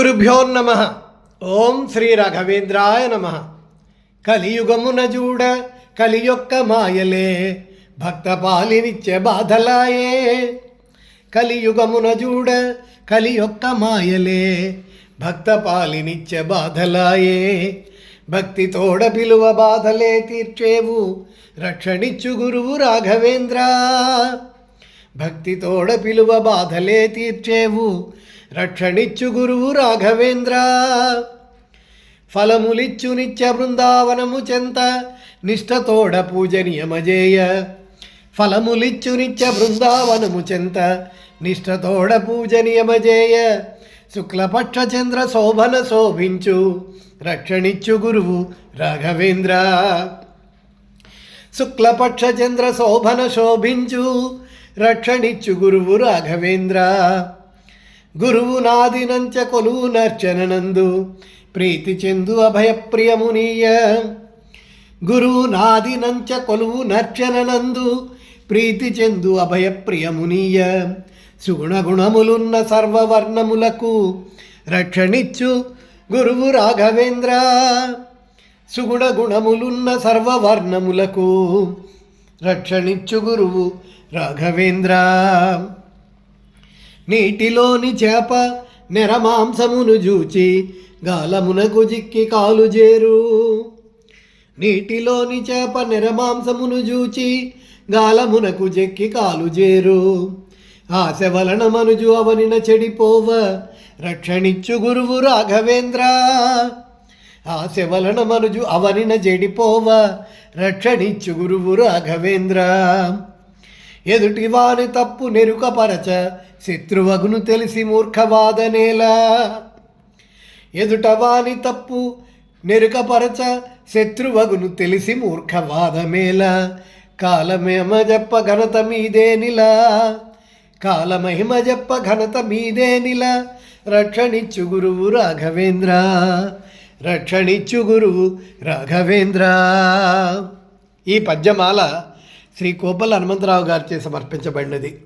గురుభ్యో నమ. ఓం శ్రీ రాఘవేంద్రాయ నమ. కలియుగమున చూడ కలియొక్క మాయలే భక్త పాలినిచ్చే బాధలాయే. కలియుగమున చూడ కలియొక్క మాయలే భక్త పాలినిచ్చే బాధలాయే. భక్తి తోడ పిలువ బాధలే తీర్చేవు రక్షణిచ్చు గురువు రాఘవేంద్ర. భక్తితోడ పిలువ బాధలే తీర్చేవు. రక్షణిచ్చు గురువు రాఘవేంద్ర. ఫలములిచ్చు నిత్య బృందావనము చెంత. నిష్ఠతోడ పూజనీయమజేయ ఫలములిచ్చు నిత్య బృందావనము చెంత. నిష్ఠతోడ పూజనీయమజేయ శుక్లపక్ష చంద్ర శోభన శోభించు. రక్షణిచ్చు గురువు రాఘవేంద్ర. శుక్లపక్ష చంద్ర శోభన శోభించు. రక్షణిచ్చు గురువు రాఘవేంద్ర. గురువు నాదినంచ కొలువు నర్చననందు. ప్రీతి చెందు అభయప్రియమునీయ. గురువు నాదినంచ కొలువు నర్చననందు. ప్రీతి చెందు అభయప్రియమునీయ. సుగుణగుణములున్న సర్వవర్ణములకు రక్షణిచ్చు గురువు రాఘవేంద్ర. సుగుణ గుణములున్న సర్వవర్ణములకు రక్షణిచ్చు గురువు రాఘవేంద్ర. నీటిలోని చేప నెరమాంసమును జూచి గాలమునకు జిక్కి కాలు చేరు నీటిలోని చేప నెరమాంసమును జూచి గాలమునకు జెక్కి కాలు చేరు ఆశ వలన మనుజు అవనిన చెడిపోవ రక్షణిచ్చు గురువు రాఘవేంద్ర. ఆశ వలన మనుజు అవనిన జడిపోవ. రక్షణిచ్చు గురువు రాఘవేంద్ర. ఎదుటివాని తప్పు నెరుకపరచ శత్రువగును తెలిసి మూర్ఖవాదనేలా ఎదుట వాని తప్పు నెరుకపరచ శత్రువగును తెలిసి మూర్ఖవాదమేలా కాలమేమ చెప్ప ఘనత మీదేనిలా కాలమహిమ చెప్ప ఘనత మీదేనిలా రక్షణిచ్చు గురువు రాఘవేంద్ర. రక్షణిచ్చు గురువు రాఘవేంద్ర. ఈ పద్యమాల శ్రీ కోపల్ హనుమంతరావు గారిచే సమర్పించబడినది.